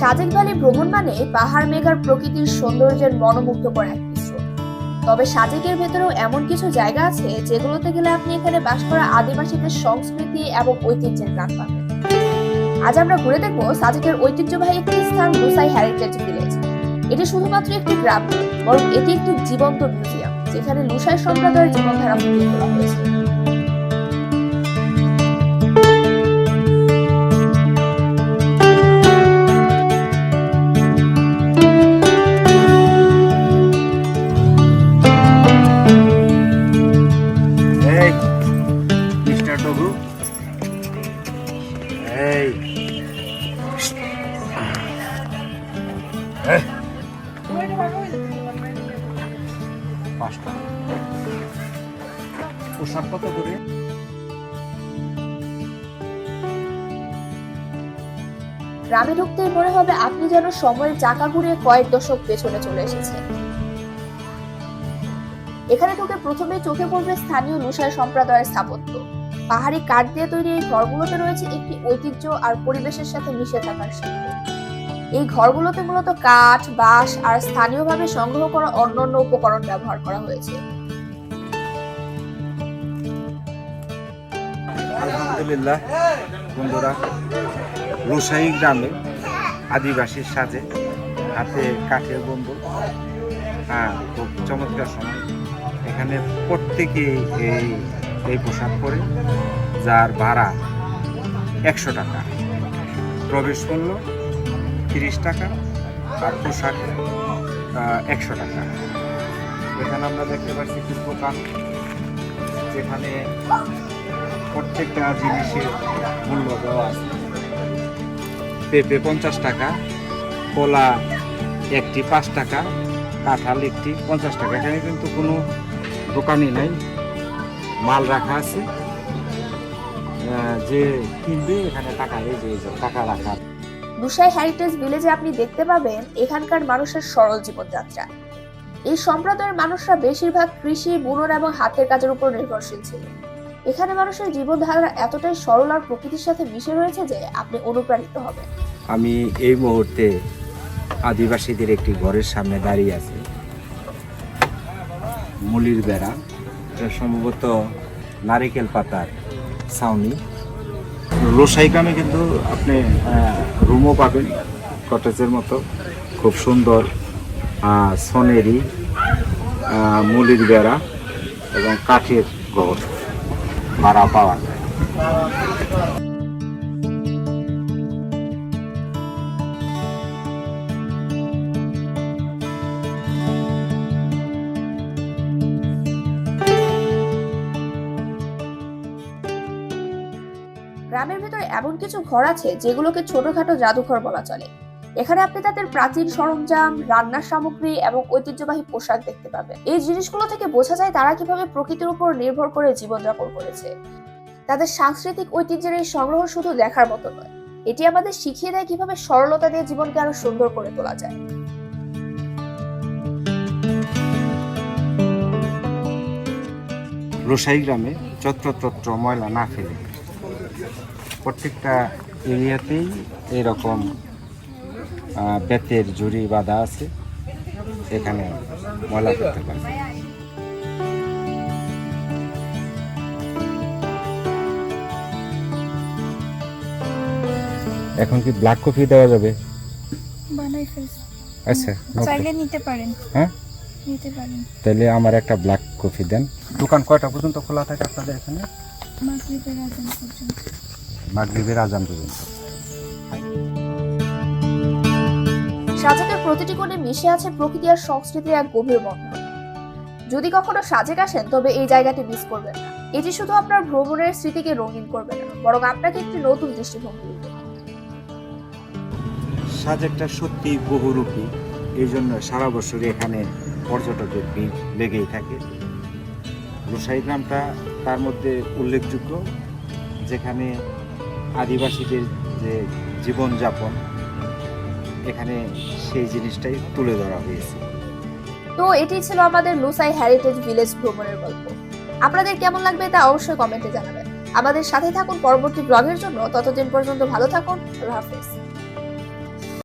Sajek valley ভ্রমণ মানে পাহাড় মেঘার প্রকৃতির সৌন্দর্যের মনোমুগ্ধকর এক তবে সাজেকের ভেতরেও এমন কিছু জায়গা আছে যেগুলোতে গেলে আপনি এখানে বাস করা আদিবাসীদের সংস্কৃতি এবং ঐতিহ্যের গান পাবেন। আজ আমরা ঘুরে দেখব সাজেকের ঐতিহ্যবাহী একটি স্থান লুসাই হ্যারিটেজ ভিলেজ। এটি শুধুমাত্র একটি গ্রাম বরং এটি একটি জীবন্ত মিউজিয়াম, যেখানে লুসাই সম্প্রদায়ের জীবনধারা ফুটিয়ে তোলা হয়েছে। পাঁচটা। পোশাক কত করে? গ্রামে ঢুকতেই মনে হবে আপনি যেন সময়ের চাকা ঘুরে কয়েক দশক পেছনে চলে এসেছেন। এখানে ঢুকে প্রথমে চোখে পড়বে স্থানীয় লুসাই সম্প্রদায়ের স্থাপত্য। পাহাড়ি কাঠ দিয়ে তৈরি এই ঘরগুলোতে রয়েছে একটি ঐতিহ্য আর পরিবেশের সাথে মিশে থাকার শিল্প। এই ঘরগুলোতে মূলত কাঠ, বাঁশ আর স্থানীয়ভাবে সংগ্রহ করা অন্যান্য উপকরণ ব্যবহার করা হয়েছে। আলহামদুলিল্লাহ, বন্ধুরা রুসাই গ্রামে আদিবাসীর সাজে হাতে কাঠের বন্ধু হ্যাঁ খুব চমৎকার সময়। এখানে প্রত্যেকে এই এই পোশাক পরে, যার ভাড়া একশো টাকা। প্রবেশ মূল্য তিরিশ টাকা আর পোশাক একশো টাকা। এখানে আমরা দেখতে পাচ্ছি কিছু দোকান যেখানে প্রত্যেকটা জিনিসের মূল্য দেওয়া আছে। পেঁপে পঞ্চাশ টাকা, কলা একটি পাঁচ টাকা, কাঁঠাল একটি পঞ্চাশ টাকা। এখানে কিন্তু কোনো দোকানই নাই, মাল রাখা আছে। যে কিনবে এখানে টাকা, এই যে টাকা রাখা দুসাই হ্যারিটেজ ভিলেজে আপনি দেখতে পাবেন এখানকার মানুষের সরল জীবনযাত্রা। এই সম্প্রদায়ের মানুষরা বেশিরভাগ কৃষি, বুনন এবং হাতের কাজের উপর নির্ভরশীল ছিল। এখানে মানুষের জীবনধারা এতটাই সরল আর প্রকৃতির সাথে মিশে রয়েছে যে আপনি অনুপ্রাণিত হবেন। আমি এই মুহূর্তে আদিবাসীদের একটি ঘরের সামনে দাঁড়িয়ে আছি। মুলির বেড়া, এটা সম্ভবত নারিকেল পাতার ছাউনি। গ্রামে কিন্তু আপনি রুমও পাবেন কটেজের মতো। খুব সুন্দর সোনেরি মুলির বেড়া এবং কাঠের ঘর ভাড়া পাওয়া যায়। গ্রামের ভিতরে এমন কিছু ঘর আছে যেগুলোকে ছোটখাটো জাদুঘর বলা চলে। এখানে আপনি তাদের প্রাচীন সরঞ্জাম, রান্নার সামগ্রী এবং ঐতিহ্যবাহী পোশাক দেখতে পাবেন। এই জিনিসগুলো থেকে বোঝা যায় তারা কীভাবে প্রকৃতির উপর নির্ভর করে জীবনযাপন করেছে। তাদের সাংস্কৃতিক ঐতিহ্যের এই সংগ্রহ শুধু দেখার মতো নয়, এটি আমাদের শিখিয়ে দেয় কীভাবে সরলতা দিয়ে জীবনকে আরও সুন্দর করে তোলা যায়। রোসাই গ্রামে চত্রতত্র ময়লা না ফেলে প্রত্যেকটা এরিয়াতেই এরকম বেতের ঝুড়ি বাঁধা আছে। এখানে ময়লা ফেলতে পারে। এখন কি ব্ল্যাক কফি দেওয়া যাবে? বানাই ফেলছি। আচ্ছা চাইলে নিতে পারেন। হ্যাঁ? নিতে পারেন। তাহলে আমার একটা ব্ল্যাক কফি দেন। দোকান কয়টা পর্যন্ত খোলা থাকে আপনাদের এখানে? মাগরিবের আজান পর্যন্ত। মাগরিবের আজান পর্যন্ত। সাজেকের প্রতিটি কোণে মিশে আছে প্রকৃতি আর সংস্কৃতির এক গভীর বন্ধন যদি কখনো সাজেক আসেন তবে এই জায়গাটি মিস করবেন না। এটি শুধু আপনার ভ্রমণের স্মৃতিকে রঙিন করবে না বরং আপনাকে একটি নতুন দৃষ্টিভঙ্গি দিবে। সাজেকটা সত্যি বহুরূপী। এই জন্য সারা বছর এখানে পর্যটকের ভিড় লেগেই থাকে। রুসাই গ্রামটা তার মধ্যে উল্লেখযোগ্য যেখানে আদিবাসীদের যে জীবনযাপন, এখানে সেই জিনিসটাই তুলে ধরা হয়েছে। তো এটি ছিল আমাদের লুসাই হেরিটেজ ভিলেজ ভ্রমণের গল্প। আপনাদের কেমন লাগবে তা অবশ্যই কমেন্টে জানাবেন। আমাদের সাথে থাকুন পরবর্তী ব্লগের জন্য। ততদিন পর্যন্ত ভালো থাকুন। আল্লাহ হাফেজ।